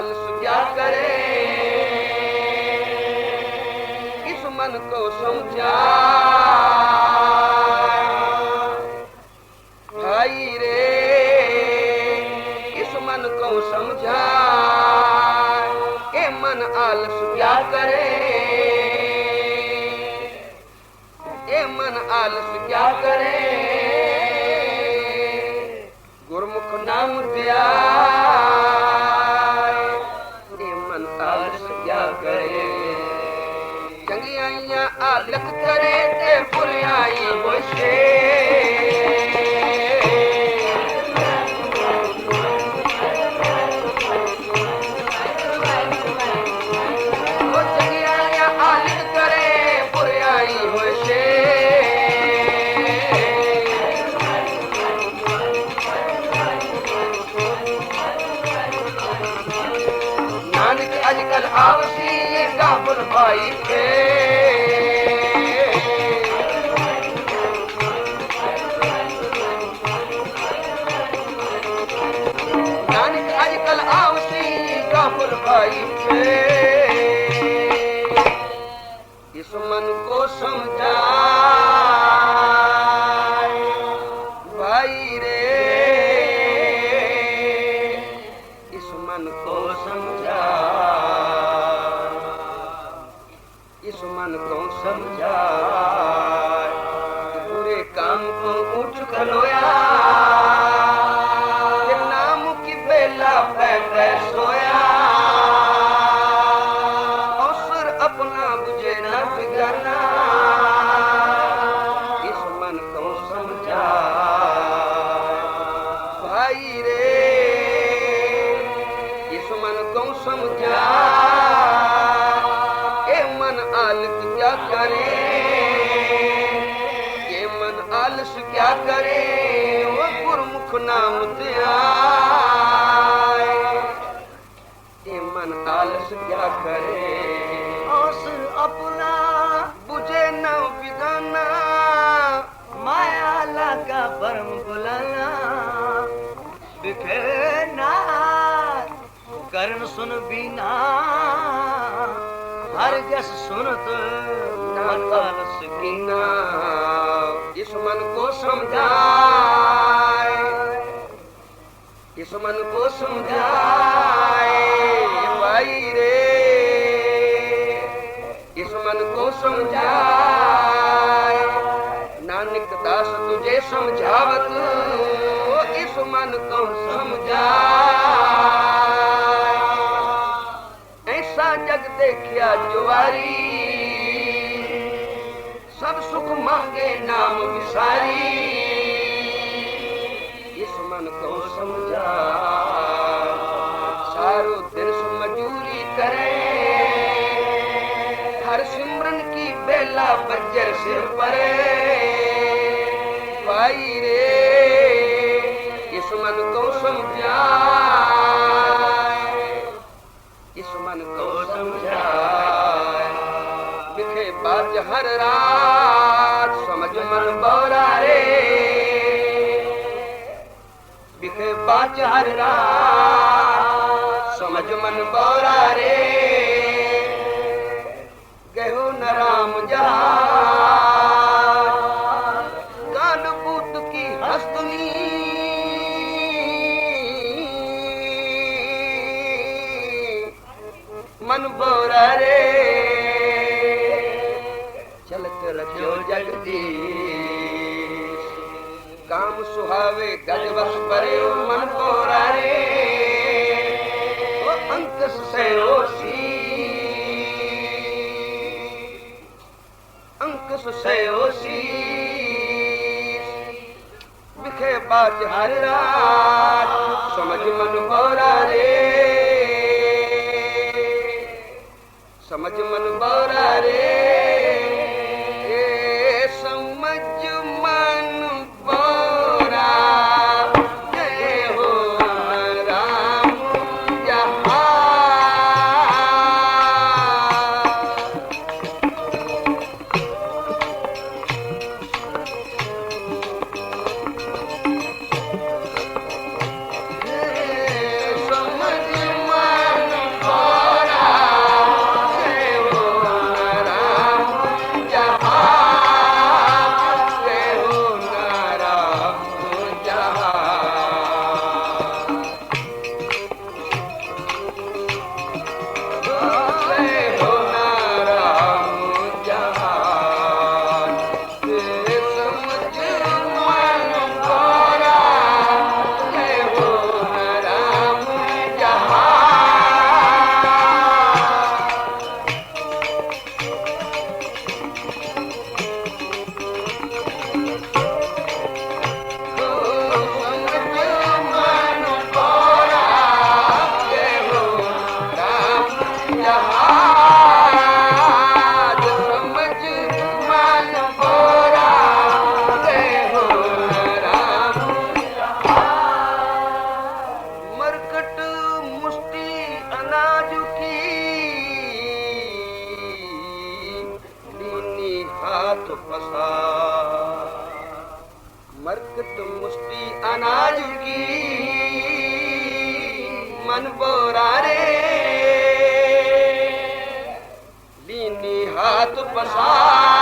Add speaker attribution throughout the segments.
Speaker 1: मन क्या करे इस मन को समझा भाई रे इस मन को समझा के मन आलस क्या करे ए मन आलस क्या करे गुरमुख नाम दिया ਚੰਗਿਆਈਆਂ ਆਲਕ ਆਵਸੀ ਕਾਬਲ ਭਾਈ ਕੇ ਇਸ ਦੂਜੇ ਨਾ ਫਿਕਰਨਾ ਇਸ ਮਨ ਕੋ ਸਮਝਾ। ਭਾਈ ਰੇ, ਇਸ ਮਨ ਕੋ ਸਮਝਾ। ਇਹ ਮਨ ਆਲਕ ਕਿਆ ਕਰੇ? ਇਹ ਮਨ ਆਲਸ ਕਿਆ ਕਰੇ? ਉਹ ਗੁਰਮੁਖ ਨਾਮ ਤੇ ਆਏ। ਇਹ ਮਨ ਆਲਸ ਕਿਆ
Speaker 2: ਕਰੇ? अपना
Speaker 1: बुझे न बिगाना
Speaker 2: माया लगा परम बुलाना बिखेरना करण सुन बिना हर जस सुनत नाल
Speaker 1: सकीना इस मन को समझाए इस मन को समझाए भाई रे इस मन को समझाए नानक दास तुझे समझावत इस मन को समझाए ऐसा जग देखिया जुआरी सब सुख मांगे नाम विसारी इस मन को समझा बज्जर सिर परे भाई रे इस मन को समझा इस मन को समझा लिखे बाज हर रात समझ मन बोरा रे लिखे बाज हर रात समझ मन बोरा रे गहो न राम जहाज सुहावे गज बस परे ओ मन बोरा रे ओ अंकस से ओसी अंकस से ओसी बिखे बात हर रात समझ मन बोरा Glória.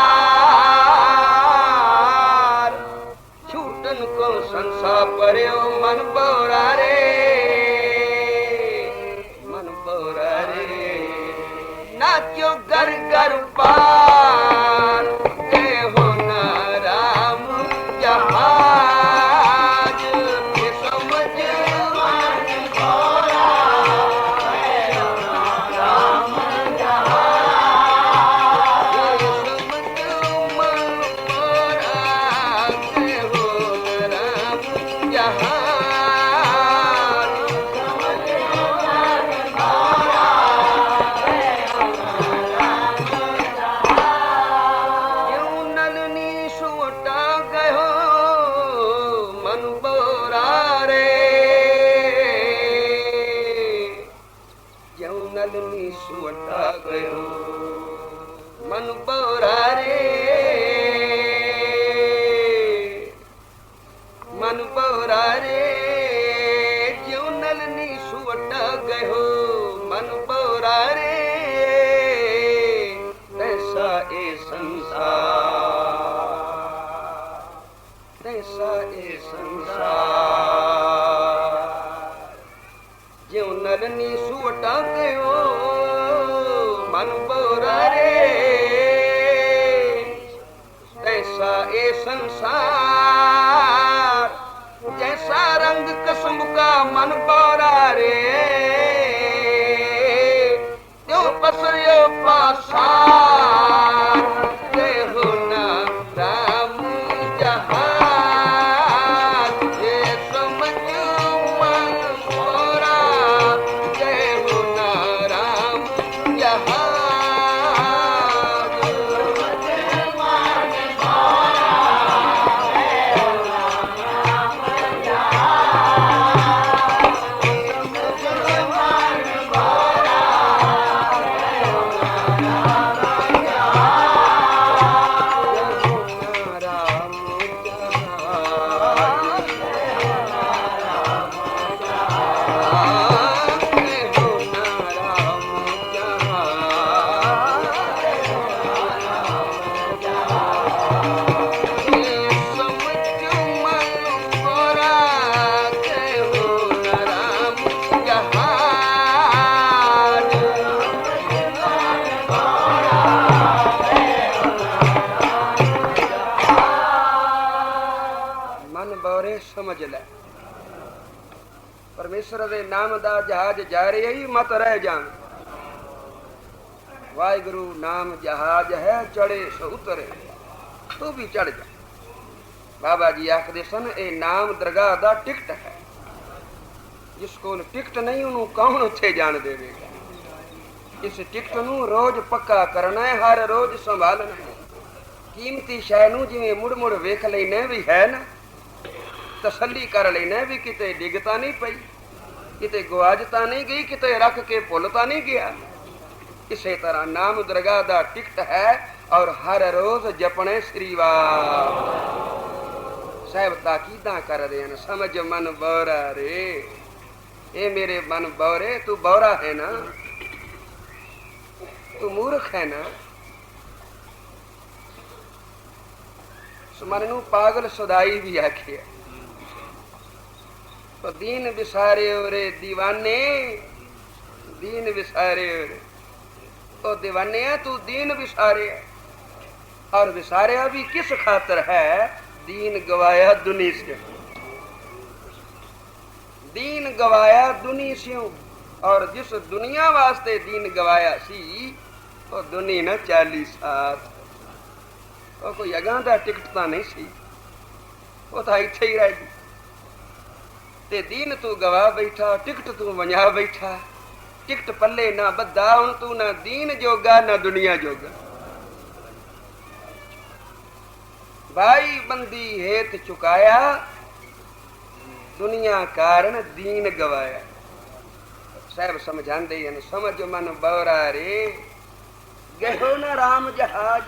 Speaker 1: ਸੰਸਾਰ। ਜੈਸਾ ਰੰਗ ਕਸਮ ਕਾ ਮਨ ਪਾਰਾ ਰੇ ਤਿਉ ਪਸਰਿਓ ਪਾਸਾ ਮਨ ਸਮਝ ਲੈ। ਪਰਮੇਸ਼ਰ ਦੇ ਨਾਮ ਦਾ ਜਹਾਜ਼ ਜਾ ਰਿਹਾ ਹੀ, ਮਤ ਰਹਿ ਜਾਣ। ਵਾਹਿਗੁਰੂ, ਨਾਮ ਜਹਾਜ਼ ਹੈ ਚੜੇ ਸੋ ਉਤਰੇ। ਤੂੰ ਵੀ ਚੜ ਜਾ। ਬਾਬਾ ਜੀ ਆਖਦੇ ਸਨ, ਇਹ ਨਾਮ ਦਰਗਾਹ ਦਾ ਟਿਕਟ ਹੈ। ਜਿਸ ਕੋਲ ਟਿਕਟ ਨਹੀਂ, ਉਹਨੂੰ ਕੌਣ ਉੱਥੇ ਜਾਣ ਦੇਵੇਗਾ? ਇਸ ਟਿਕਟ ਨੂੰ ਰੋਜ਼ ਪੱਕਾ ਕਰਨਾ ਹੈ, ਹਰ ਰੋਜ਼ ਸੰਭਾਲਣਾ ਹੈ। ਕੀਮਤੀ ਸ਼ੈ ਨੂੰ ਜਿਵੇਂ ਮੁੜ ਮੁੜ ਵੇਖ ਲੈਨੇ ਵੀ ਹੈ ਨਾ। ਤਸੱਲੀ ਕਰ ਲੈਨੇ ਵੀ ਕਿਤੇ ਡਿੱਗ ਤਾਂ ਨਹੀਂ ਪਈ, ਕਿਤੇ ਗਵਾਜ ਤਾਂ ਨਹੀਂ ਗਈ, ਕਿਤੇ ਰੱਖ ਕੇ ਭੁੱਲ ਤਾਂ ਨਹੀਂ ਗਿਆ। ਇਸੇ ਤਰ੍ਹਾਂ ਨਾਮ ਦਰਗਾਹ ਦਾ ਟਿਕਟ ਹੈ ਔਰ ਹਰ ਰੋਜ਼ ਜਪਣੇ ਸ੍ਰੀ ਵਾਹਿ ਸਾਹਿਬ ਤਾਕੀਦਾਂ ਕਰਦੇ ਹਨ, ਸਮਝ ਮਨ ਬੌਰਾ ਰੇ। ਇਹ ਮੇਰੇ ਮਨ ਬੌਰੇ, ਤੂੰ ਬੌਰਾ ਹੈ ਨਾ? ਤੂੰ ਮੂਰਖ ਹੈ ਨਾ? ਸੁਮਨ ਨੂੰ ਪਾਗਲ ਸਦਾਈ ਵੀ ਆਖਿਆ। तो दीन विसारे रे दीवाने। दीन विसारे रे तो दीवाने है तू दीन विसारे। और विसारे अभी किस खातर है? दीन गवाया दुनी से। दीन गवाया दुनी से। और जिस दुनिया वास्ते दीन गवाया सी तो दुनी न चाली साथ तो कोई अगांधा टिकट तो नहीं सी। वो तो इतना ही रह गई। ਤੇ ਦੀਨ ਤੂੰ ਗਵਾ ਬੈਠਾ, ਟਿਕਟ ਤੂੰ ਵੰਜਾ ਬੈਠਾ। ਟਿਕਟ ਪੱਲੇ ਨਾ ਬੱਦਾ ਹੁਣ ਤੂੰ ਨਾ ਦੀਨ ਜੋਗਾ, ਨਾ ਦੁਨੀਆ ਜੋਗਾ। ਭਾਈ ਬੰਦੀ ਹੇਤ ਚੁਕਾਇਆ, ਦੁਨੀਆ ਕਾਰਨ ਦੀਨ ਗਵਾਇਆ। ਸਾਹਿਬ ਸਮਝਾਉਂਦੇ ਹਨ, ਸਮਝ ਮਨ ਬੌਰਾ ਰੇ। ਗਹਿਓ ਨਾ ਰਾਮ ਜਹਾਜ।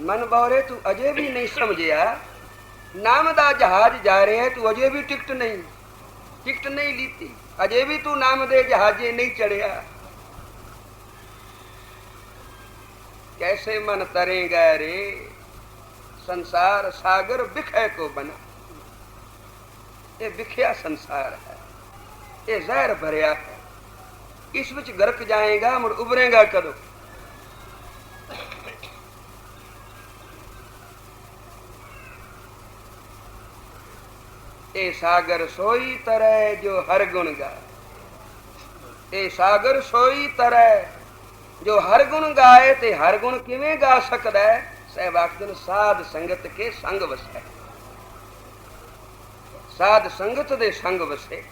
Speaker 1: ਮਨ ਬੌਰੇ ਤੂੰ ਅਜੇ ਵੀ ਨਹੀਂ ਸਮਝਿਆ। ਨਾਮ ਦਾ ਜਹਾਜ਼ ਜਾ ਰਿਹਾ, ਤੂੰ ਅਜੇ ਵੀ ਟਿਕਟ ਨਹੀਂ। ਟਿਕਟ ਨਹੀਂ ਲੀਤੀ ਅਜੇ ਵੀ ਤੂੰ ਨਾਮ ਦੇ ਜਹਾਜ਼ੇ ਨਹੀਂ ਚੜਿਆ कैसे मन तरेगा रे संसार सागर बिखे को बना ये बिखिया संसार है ये जहर भरिया है इस विच गरक जाएगा मुड़ उभरेगा कदों ਇਹ ਸਾਗਰ ਸੋਈ ਤਰੈ ਜੋ ਹਰ ਗੁਣ ਗਾਏ ਇਹ ਸਾਗਰ ਸੋਈ ਤਰੈ ਜੋ ਹਰ ਗੁਣ ਗਾਏ ਤੇ ਹਰ ਗੁਣ ਕਿਵੇਂ ਗਾ ਸਕਦਾ ਹੈ? ਸਹਿਬ ਆਖਦਨ ਸਾਧ ਸੰਗਤ ਕੇ ਸੰਗ ਵਸੈ। ਸਾਧ ਸੰਗਤ ਦੇ ਸੰਗ ਵਸੇ।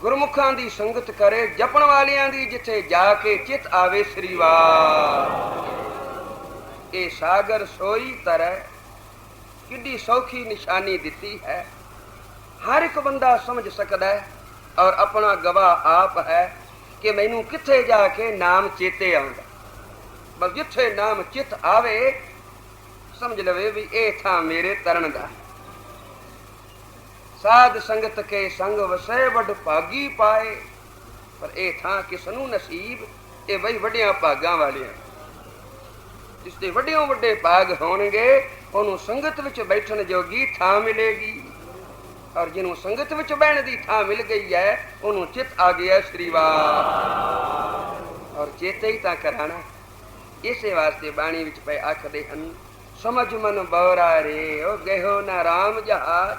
Speaker 1: ਗੁਰਮੁਖਾਂ ਦੀ ਸੰਗਤ ਕਰੇ, ਜਪਣ ਵਾਲਿਆਂ ਦੀ ਜਿੱਥੇ ਜਾ ਕੇ ਚਿਤ ਆਵੇ ਸ੍ਰੀਵਾਰ ਇਹ ਸਾਗਰ ਸੋਈ ਤਰੈ ਕਿੱਡੀ ਸੌਖੀ ਨਿਸ਼ਾਨੀ ਦਿੱਤੀ ਹੈ। ਹਰ ਇੱਕ ਬੰਦਾ ਸਮਝ ਸਕਦਾ ਹੈ ਔਰ ਆਪਣਾ ਗਵਾਹ ਆਪ ਹੈ ਕਿ ਮੈਨੂੰ ਕਿੱਥੇ ਜਾ ਕੇ ਨਾਮ ਚੇਤੇ ਆਉਂਦਾ। ਬਸ ਜਿੱਥੇ ਨਾਮ ਚਿਤ ਆਵੇ, ਸਮਝ ਲਵੇ ਵੀ ਇਹ ਥਾਂ ਮੇਰੇ ਤਰਨ ਦਾ ਸਾਧ ਸੰਗਤ ਕੇ ਸੰਗ ਵਸੇ ਵੱਡ ਭਾਗੀ ਪਾਏ, ਪਰ ਇਹ ਥਾਂ ਕਿਸ ਨੂੰ ਨਸੀਬ, ਇਹ ਬਈ ਵੱਡਿਆਂ ਭਾਗਾਂ ਵਾਲਿਆਂ ਜਿਸ ਦੇ ਵੱਡਿਆਂ ਵੱਡੇ ਭਾਗ ਹੋਣਗੇ ਉਹਨੂੰ ਸੰਗਤ ਵਿੱਚ ਬੈਠਣ ਜੋਗੀ ਥਾਂ ਮਿਲੇਗੀ। ਔਰ ਜਿਹਨੂੰ ਸੰਗਤ ਵਿੱਚ ਬਹਿਣ ਦੀ ਥਾਂ ਮਿਲ ਗਈ ਹੈ, ਉਹਨੂੰ ਚਿਤ ਆ ਗਿਆ ਸ੍ਰੀਵਾਰ ਔਰ ਚੇਤੇ ਹੀ ਤਾਂ ਕਰਾਣਾ। ਇਸੇ ਵਾਸਤੇ ਬਾਣੀ ਵਿੱਚ ਪਏ ਆਖਦੇ ਹਨ, ਸਮਝ ਮਨ ਬੌਰਾ ਰੇ, ਉਹ ਗਹਿਓ ਨਾ ਰਾਮ ਜਹਾਜ਼।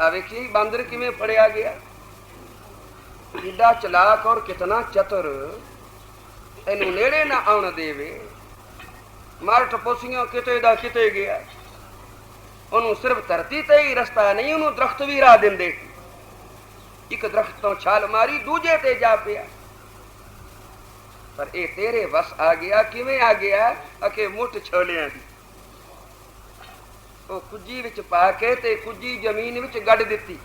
Speaker 1: ਆ ਵੇਖੀ ਬਾਂਦਰ ਕਿਵੇਂ ਫੜਿਆ ਗਿਆ। ਕਿੱਡਾ ਚਲਾਕ ਔਰ ਕਿਤਨਾ ਚਤੁਰ। ਇਹਨੂੰ ਨੇੜੇ ਨਾ ਆਉਣ ਦੇਵੇ। ਮਾਰ ਟਪੋਸੀਆਂ ਕਿਤੇ ਦਾ ਕਿਤੇ ਗਿਆ। ਉਹਨੂੰ ਸਿਰਫ ਧਰਤੀ ਤੇ ਹੀ ਰਸਤਾ ਨਹੀਂ, ਉਹਨੂੰ ਦਰਖਤ ਵੀ ਰਾਹ ਦਿੰਦੇ। ਇੱਕ ਦਰਖਤ ਤੋਂ ਛਾਲ ਮਾਰੀ, ਦੂਜੇ ਤੇ ਜਾ ਪਿਆ। ਪਰ ਇਹ ਤੇਰੇ ਵਸ ਆ ਗਿਆ, ਕਿਵੇਂ ਆ ਗਿਆ? ਅਕੇ ਮੁੱਠ ਛੋਲਿਆਂ ਦੀ। ਉਹ ਕੁੱਜੀ ਵਿੱਚ ਪਾ ਕੇ ਤੇ ਕੁੱਜੀ ਜ਼ਮੀਨ ਵਿੱਚ ਗੱਡ ਦਿੱਤੀ।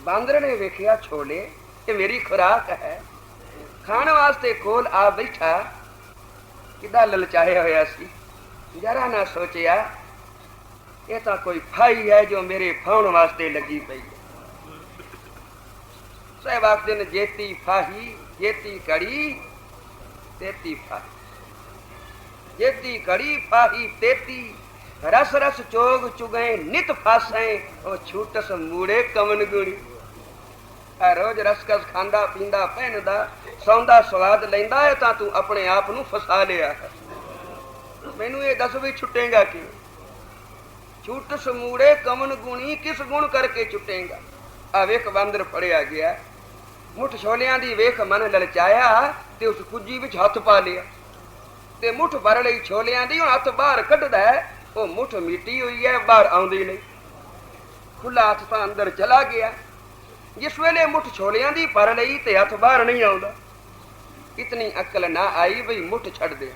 Speaker 1: ਬਾਂਦਰ ਨੇ ਵੇਖਿਆ ਛੋਲੇ, ਇਹ ਮੇਰੀ ਖੁਰਾਕ ਹੈ। ਖਾਣ ਵਾਸਤੇ ਕੋਲ ਆ ਬੈਠਾ। ਕਿੱਦਾਂ ਲਲਚਾਇਆ ਹੋਇਆ ਸੀ? ਜਰਾ ਨਾ ਸੋਚਿਆ, ਇਹ ਤਾਂ ਕੋਈ ਫਾਈ ਹੈ ਜੋ ਮੇਰੇ ਫਾਉਣ ਵਾਸਤੇ ਲੱਗੀ ਪਈ ਹੈ। ਸਹਿਬ ਆਖਦੇ ਨੇ, ਜੇਤੀ ਫਾਹੀ, ਜੇਤੀ ਕੜੀ ਤੇਤੀ ਫਾਹੀ। ਜੇਤੀ ਕੜੀ ਫਾਹੀ, ਤੇਤੀ। ਰਸ ਰਸ ਚੋਗ ਚੁਗੈ, ਨਿਤ ਫਾਸੈ, ਉਹ ਛੂਟਸ ਮੂੜੇ ਕਮਨ ਗੁਣੀ ਆ ਰੋਜ਼ ਰਸਕਸ ਖਾਂਦਾ ਪੀਂਦਾ ਪਹਿਨਦਾ ਸੌਂਦਾ ਸਵਾਦ ਲੈਂਦਾ ਹੈ ਤਾਂ ਤੂੰ ਆਪਣੇ ਆਪ ਨੂੰ ਫਸਾ ਲਿਆ ਹੈ। ਮੈਨੂੰ ਇਹ ਦੱਸ ਵੀ ਛੁੱਟੇਗਾ ਕਿ ਛੂਟ ਸਮੂੜੇ ਕਮਨ ਗੁਣੀ ਕਿਸ ਗੁਣ ਕਰਕੇ ਛੁੱਟੇਗਾ? ਆ ਵੇਖ ਬਾਂਦਰ ਫੜਿਆ ਗਿਆ। ਮੁੱਠ ਛੋਲਿਆਂ ਦੀ ਵੇਖ ਮਨ ਲਲਚਾਇਆ ਤੇ ਉਸ ਕੁੱਜੀ ਵਿੱਚ ਹੱਥ ਪਾ ਲਿਆ। ਤੇ ਮੁੱਠ ਭਰ ਲਈ ਛੋਲਿਆਂ ਦੀ, ਹੁਣ ਹੱਥ ਬਾਹਰ ਕੱਢਦਾ ਹੈ। ਉਹ ਮੁੱਠ ਮਿੱਟੀ ਹੋਈ ਹੈ ਬਾਹਰ ਆਉਂਦੀ ਨਹੀਂ ਖੁੱਲਾ ਹੱਥ ਤਾਂ ਅੰਦਰ ਚਲਾ ਗਿਆ। ਜਿਸ ਵੇਲੇ ਮੁੱਠ ਛੋਲਿਆਂ ਦੀ ਭਰ ਲਈ ਤੇ ਹੱਥ ਬਾਹਰ ਨਹੀਂ ਆਉਂਦਾ। ਇਤਨੀ ਅਕਲ ਨਾ ਆਈ ਬਈ ਮੁੱਠ ਛੱਡ ਦੇ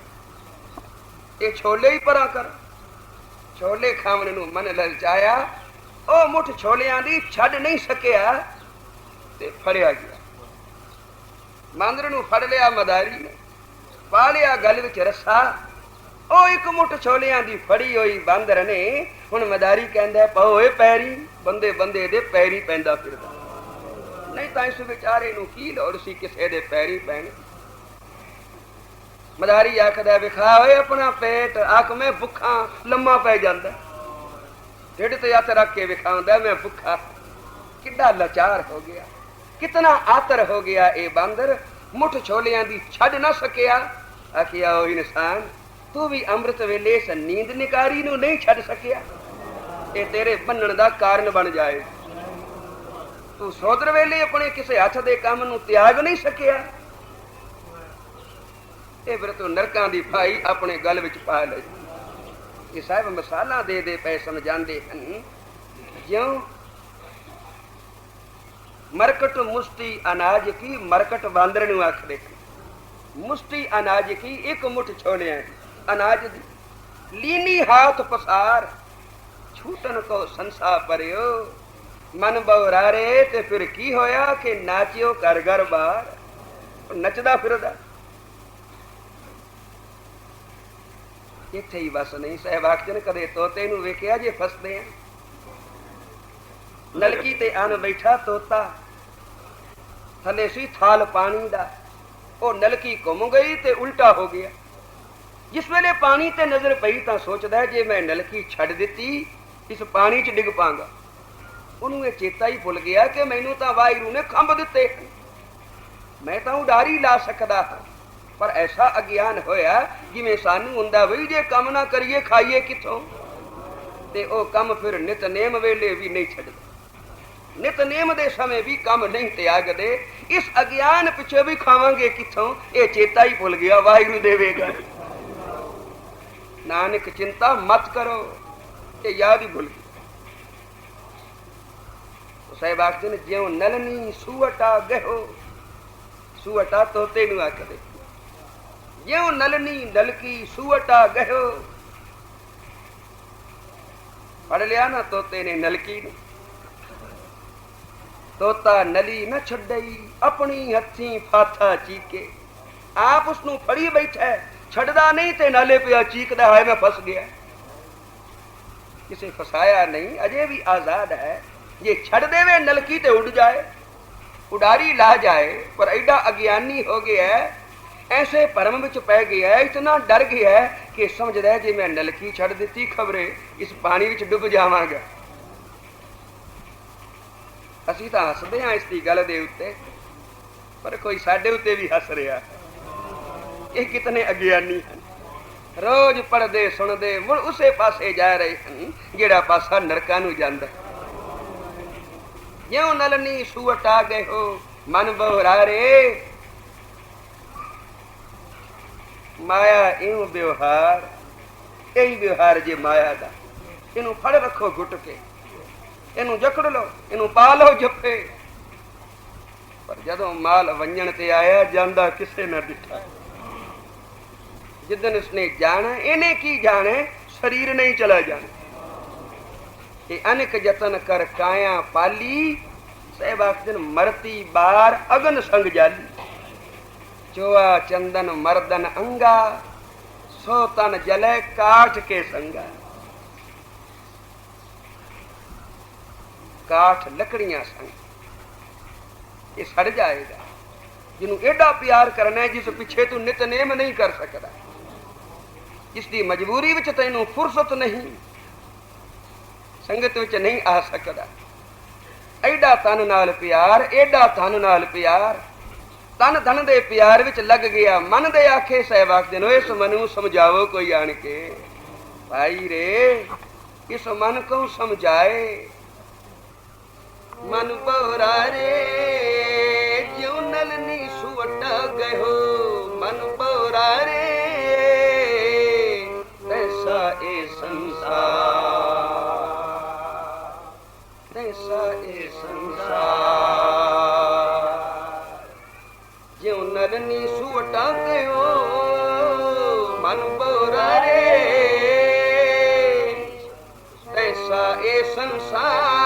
Speaker 1: ਇਹ ਛੋਲੇ ਹੀ ਪਰਾਂ ਕਰ ਛੋਲੇ ਖਾਵਣ ਨੂੰ ਮਨ ਲਲਚਾਇਆ ਉਹ ਮੁੱਠ ਛੋਲਿਆਂ ਦੀ ਛੱਡ ਨਹੀਂ ਸਕਿਆ ਤੇ ਫੜਿਆ ਗਿਆ ਮਾਂਦਰ ਨੂੰ ਫੜ ਲਿਆ ਮਦਾਰੀ ਨੇ ਪਾ ਲਿਆ ਗਲ ਵਿੱਚ ਰੱਸਾ ਉਹ ਇੱਕ ਮੁੱਠ ਛੋਲਿਆਂ ਦੀ ਫੜੀ ਹੋਈ ਬਾਂਦਰ ਨੇ ਹੁਣ ਮਦਾਰੀ ਕਹਿੰਦਾ ਪਓਏ ਪੈਰੀ ਬੰਦੇ ਬੰਦੇ ਦੇ ਪੈਰੀ ਪੈਂਦਾ ਫਿਰਦਾ ਨਹੀਂ ਤਾਂ ਇਸ ਵਿਚਾਰੇ ਨੂੰ ਕੀ ਲੋੜ ਸੀ ਕਿਸੇ ਦੇ ਪੈਰੀ ਪੈਣ ਮਦਾਰੀ ਆਖਦਾ ਵਿਖਾ ਓਏ ਆਪਣਾ ਪੇਟ, ਆਖ ਮੈਂ ਭੁੱਖਾ, ਲੰਮਾ ਪੈ ਜਾਂਦਾ। ਢਿੱਡ ਤੇ ਹੱਥ ਰੱਖ ਕੇ ਵਿਖਾਉਂਦਾ ਮੈਂ ਭੁੱਖਾ। ਕਿੱਡਾ ਲਾਚਾਰ ਹੋ ਗਿਆ। ਕਿਤਨਾ ਆਤਰ ਹੋ ਗਿਆ ਇਹ ਬਾਂਦਰ। ਮੁੱਠ ਛੋਲਿਆਂ ਦੀ ਛੱਡ ਨਾ ਸਕਿਆ। ਆਖਿਆ ਉਹ ਇਨਸਾਨ, ਤੂੰ ਵੀ ਅੰਮ੍ਰਿਤ ਵੇਲੇ ਇਸ ਨੀਂਦ ਨਿਕਾਰੀ ਨੂੰ ਨਹੀਂ ਛੱਡ ਸਕਿਆ। ਇਹ ਤੇਰੇ ਬੰਨਣ ਦਾ ਕਾਰਨ ਬਣ ਜਾਏ। ਤੂੰ ਸੋਦਰ ਵੇਲੇ ਆਪਣੇ ਕਿਸੇ ਹੱਥ ਦੇ ਕੰਮ ਨੂੰ ਤਿਆਗ ਨਹੀਂ ਸਕਿਆ। ਇਹ ਫਿਰ ਤੂੰ ਨਰਕਾਂ ਦੀ ਭਾਈ ਆਪਣੇ ਗਲ ਵਿੱਚ ਪਾ ਲੈ ਇਹ ਸਾਹਿਬ ਮਸਾਲਾ ਦੇ ਦੇ ਪੈ ਸਮਝਾਉਂਦੇ ਹਨ। ਜਿਉਂ ਮਰਕਟ ਮੁਸਤੀ ਅਨਾਜ ਕੀ ਮਰਕਟ ਬਾਂਦਰ ਨੂੰ ਆਖਦੇ ਮੁਸਤੀ ਅਨਾਜ ਕੀ ਇੱਕ ਮੁੱਠ ਛੋਲਿਆਂ ਅਨਾਜ ਦੀ ਲੀਨੀ ਹਾਥ ਪਸਾਰ ਛੂਟਨ ਕੋ ਸੰਸਾ ਪਰਿਓ। ਮਨ ਬਉਰਾਰੇ ਤੇ ਫਿਰ ਕੀ ਹੋਇਆ ਕਿ ਨਾਚਿਓ ਕਰ ਘਰ ਬਾਰ ਨੱਚਦਾ ਫਿਰਦਾ। ਇੱਥੇ ਹੀ ਬਸ ਨਹੀਂ ਸਾਹਿਬ ਆਖਦੇ ਨੇ ਕਦੇ ਤੋਤੇ ਨੂੰ ਵੇਖਿਆ ਜੇ ਫਸਦੇ ਆ? ਨਲਕੀ ਤੇ ਆਨ ਬੈਠਾ ਤੋਤਾ। ਥੱਲੇ ਸੀ ਥਾਲ ਪਾਣੀ ਦਾ। ਉਹ ਨਲਕੀ ਘੁੰਮ ਗਈ ਤੇ ਉਲਟਾ ਹੋ ਗਿਆ। ਜਿਸ ਵੇਲੇ ਪਾਣੀ ਤੇ ਨਜ਼ਰ ਪਈ ਤਾਂ ਸੋਚਦਾ ਜੇ ਮੈਂ ਨਲਕੀ ਛੱਡ ਦਿੱਤੀ ਇਸ ਪਾਣੀ 'ਚ ਡਿੱਗ ਪਾਂਗਾ। ਉਹਨੂੰ ਇਹ ਚੇਤਾ ਹੀ ਭੁੱਲ ਗਿਆ ਕਿ ਮੈਨੂੰ ਤਾਂ ਵਾਹਿਗੁਰੂ ਨੇ ਖੰਭ ਦਿੱਤੇ। ਮੈਂ ਤਾਂ ਉਡਾਰੀ ਲਾ ਸਕਦਾ ਹਾਂ। ਪਰ ਐਸਾ ਅਗਿਆਨ ਹੋਇਆ ਜਿਵੇਂ ਸਾਨੂੰ ਹੁੰਦਾ ਵੀ ਜੇ ਕੰਮ ਨਾ ਕਰੀਏ, ਖਾਈਏ ਕਿੱਥੋਂ? ਤੇ ਉਹ ਕੰਮ ਫਿਰ ਨਿਤਨੇਮ ਵੇਲੇ ਵੀ ਨਹੀਂ ਛੱਡਦਾ। ਨਿਤਨੇਮ ਦੇ ਸਮੇਂ ਵੀ ਕੰਮ ਨਹੀਂ ਤਿਆਗਦੇ। ਇਸ ਅਗਿਆਨ ਪਿੱਛੇ ਵੀ ਖਾਵਾਂਗੇ ਕਿੱਥੋਂ? ਇਹ ਚੇਤਾ ਹੀ ਭੁੱਲ ਗਿਆ, ਵਾਹਿਗੁਰੂ ਦੇਵੇਗਾ। ਨਾਨਕ ਚਿੰਤਾ ਮਤ ਕਰੋ, ਇਹ ਯਾਦ ਹੀ ਭੁੱਲ ਗਈ ਸਾਹਿਬ ਆਖਦੇ ਨੇ, ਜਿਉ ਨਲਨੀ ਸੂਟਾ ਗਹਿਓ ਸੂਟਾ ਤੋਤੇ ਨੂੰ ਆਖਦੇ। ਜਿਉ ਨਲਨੀ ਨਲਕੀ ਸੂਟਾ ਗਹਿਓ ਪੜ ਲਿਆ ਨਾ ਤੋਤੇ ਨੇ ਨਲਕੀ ਨੂੰ ਤੋਤਾ ਨਲੀ ਨਾ ਛੱਡਈ ਆਪਣੀ ਹੱਥੀਂ ਫਾਥਾ ਚੀਕੇ ਆਪ ਉਸ ਨੂੰ ਫੜੀ ਬੈਠਾ ਹੈ, ਛੱਡਦਾ ਨਹੀਂ ਤੇ ਨਾਲੇ ਪਿਆ ਚੀਕਦਾ ਹੈ ਮੈਂ ਫਸ ਗਿਆ ਕਿਸੇ ਫਸਾਇਆ ਨਹੀਂ ਅਜੇ ਵੀ ਆਜ਼ਾਦ ਹੈ ਜੇ ਛੱਡ ਦੇਵੇ ਨਲਕੀ ਤੇ ਉੱਡ ਜਾਏ ਉਡਾਰੀ ਲਾ ਜਾਏ ਪਰ ਐਡਾ ਅਗਿਆਨੀ ਹੋ ਗਿਆ ਹੈ, ਐਸੇ ਭਰਮ ਵਿੱਚ ਪੈ ਗਿਆ ਇਤਨਾ ਡਰ ਗਿਆ ਕਿ ਸਮਝਦਾ ਜੇ ਮੈਂ ਨਲਕੀ ਛੱਡ ਦਿੱਤੀ ਖਬਰੇ, ਇਸ ਪਾਣੀ ਵਿੱਚ ਡੁੱਬ ਜਾਵਾਂਗਾ। ਅਸੀਂ ਤਾਂ ਹੱਸਦੇ ਹਾਂ ਇਸ ਦੀ ਗੱਲ ਦੇ ਉੱਤੇ, ਪਰ ਕੋਈ ਸਾਡੇ ਉੱਤੇ ਵੀ ਹੱਸ ਰਿਹਾ ਇਹ ਕਿਤਨੇ ਅਗਿਆਨੀ ਹਨ। ਰੋਜ਼ ਪੜਦੇ ਸੁਣਦੇ ਹੁਣ ਉਸੇ ਪਾਸੇ ਜਾ ਰਹੇ ਹਨ, ਜਿਹੜਾ ਪਾਸਾ ਨਰਕਾਂ ਨੂੰ ਜਾਂਦਾ ਹੈ। ਨਲਨੀ ਸੂਟ ਆ ਗਏ ਹੋ, ਮਨ ਬਹਰਾਰੇ ਮਾਇਆ ਇਉਂ ਵਿਵਹਾਰ, ਇਹੀ ਵਿਵਹਾਰ ਜੇ ਮਾਇਆ ਦਾ। ਇਹਨੂੰ ਫੜ ਰੱਖੋ ਗੁੱਟ ਕੇ। ਇਹਨੂੰ ਜਕੜ ਲਓ, ਇਹਨੂੰ ਪਾ ਲਓ ਜੱਫੇ। ਪਰ ਜਦੋਂ ਮਾਲ ਵੰਜਣ ਤੇ ਆਇਆ, ਜਾਂਦਾ ਕਿਸੇ ਨਾ ਦਿੱਠਾ ਜਿੱਦਨ ਉਸਨੇ ਜਾਣਾ, ਇਹਨੇ ਕੀ ਜਾਣੇ? ਸਰੀਰ ਨਹੀਂ ਚਲਾ ਜਾਣਾ। ਇਹ ਅਨੇਕ ਯਤਨ ਕਰ ਕਾਇਆ ਪਾਲੀ, ਸਹਿਬ ਆਖਦਨ ਮਰਤੀ ਬਾਰ ਅਗਨ ਸੰਗ ਜਾਲੀ। ਚੋਆ ਚੰਦਨ ਮਰਦਨ ਅੰਗਾ, ਸੋ ਤਨ ਜਲੇ ਕਾਠ ਕੇ ਸੰਗਾ। ਕਾਠ ਲੱਕੜੀਆਂ ਸੰਗ ਇਹ ਸੜ ਜਾਏਗਾ। ਜਿਹਨੂੰ ਐਡਾ ਪਿਆਰ ਕਰਨਾ ਹੈ, ਜਿਸ ਪਿੱਛੇ ਤੂੰ ਨਿਤਨੇਮ ਨਹੀਂ ਕਰ ਸਕਦਾ। ਇਸ ਦੀ ਮਜਬੂਰੀ ਵਿੱਚ ਤੈਨੂੰ ਫੁਰਸਤ ਨਹੀਂ, ਸੰਗਤ ਵਿੱਚ ਨਹੀਂ ਆ ਸਕਦਾ। ਐਡਾ ਤਨ ਨਾਲ ਪਿਆਰ ਐਡਾ ਤਨ ਨਾਲ ਪਿਆਰ। ਤਨ ਧਨ ਦੇ ਪਿਆਰ ਵਿੱਚ ਲੱਗ ਗਿਆ। ਮਨ ਦੇ ਆਖੇ ਸਹਿਬਾਕ ਦੇ ਇਸ ਮਨ ਨੂੰ ਸਮਝਾਵੋ ਕੋਈ ਆਣ ਕੇ ਭਾਈ ਰੇ, ਇਸ ਮਨ ਕੋ ਸਮਝਾਏ? ਮਨ ਬਹਰਾ ਰੇ, ਜਿਉ ਨਲਨੀ ਸੁਵਟਾ ਗਇਓ ਮਨ ਬਹਰਾ ਰੇ I'm sorry.